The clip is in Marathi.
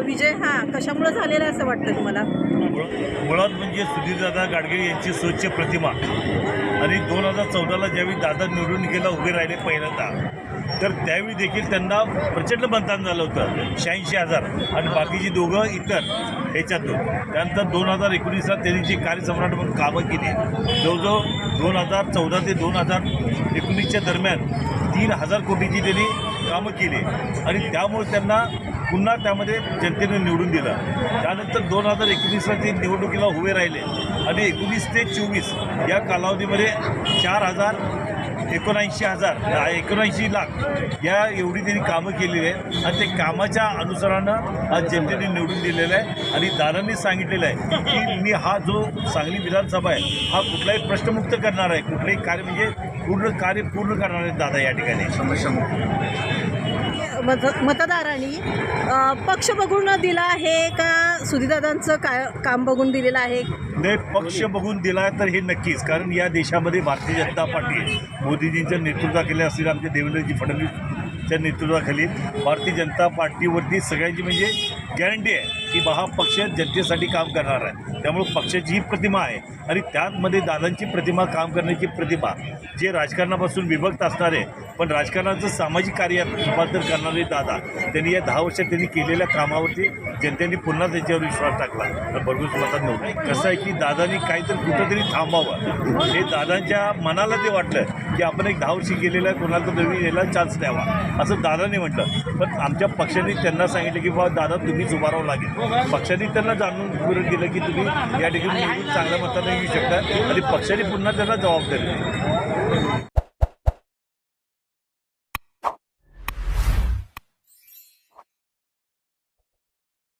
विजय हा कशामुळे झालेला असं वाटतं तुम्हाला? मुळ- मुळात म्हणजे सुधीरदादा गाडगे यांची स्वच्छ प्रतिमा आणि दोन हजार चौदाला ज्यावेळी दादा निवडून गेला उभे राहिले पहिल्यांदा तर त्यावेळी देखील त्यांना प्रचंड मतदान झालं होतं शहाऐंशी हजार आणि बाकीची दोघं इतर ह्याच्यातून. त्यानंतर दोन हजार एकोणीसला त्यांनी जी कार्यसम्राट म्हणून कामं केली जवळजवळ दोन हजार चौदा ते दोन हजार एकोणीसच्या दरम्यान तीन हजार कोटीची त्यांनी कामं केली. आणि त्यामुळे त्यांना पुन्हा त्यामध्ये जनतेने निवडून दिलं. त्यानंतर दोन हजार एकोणीसला ते निवडणुकीला उभे राहिले. आणि एकोणीस ते चोवीस या कालावधीमध्ये चार हजार एकोणऐंशी हजार एकोणऐंशी लाख या एवढी त्यांनी कामं केलेली आहेत. आणि ते कामाच्या अनुसारानं आज जनतेने निवडून दिलेलं आहे. आणि दादांनी सांगितलेलं आहे की मी हा जो सांगली विधानसभा आहे हा कुठलाही प्रश्नमुक्त करणार आहे. कुठलंही कार्य म्हणजे पूर्ण कार्य पूर्ण करणार आहे दादा या ठिकाणी. मत मतदारांनी पक्ष बघून दिला आहे का? सुधीदादांचं काय काम बघून दिलेलं आहे? नाही पक्ष बघून दिला तर हे नक्कीच. कारण या देशामध्ये भारतीय जनता पार्टी मोदीजींच्या नेतृत्वाखाली असलेल्या आमच्या देवेंद्रजी त्या नेतृत्वाखाली भारतीय जनता पार्टीवरती सगळ्यांची म्हणजे गॅरंटी आहे की बा हा पक्ष जनतेसाठी काम करणार आहे. त्यामुळे पक्षाची ही प्रतिमा आहे आणि त्यामध्ये दादांची प्रतिमा काम करण्याची प्रतिभा जे राजकारणापासून विभक्त असणारे पण राजकारणाचं सामाजिक कार्यात रूपांतर करणारे दादा त्यांनी या दहा वर्षात त्यांनी केलेल्या कामावरती जनतेने पुन्हा त्यांच्यावर विश्वास टाकला. तर भरघोस मतात नव्हतं कसं आहे की दादांनी काहीतरी कुठंतरी थांबावं. हे दादांच्या मनाला ते वाटलं. की आपण एक दहा वर्षी गेलेला कोणाला तर नवीन यायला चान्स द्यावा. असं दादाने म्हटलं. पण आमच्या पक्षाने त्यांना सांगितलं की बाबा दादा तुम्हीच उभारावं लागेल. पक्षाने त्यांना जाणून करून दिलं की तुम्ही या ठिकाणी चांगल्या मताने येऊ शकता. आणि पक्षाने पुन्हा त्यांना जबाबदारी दिली.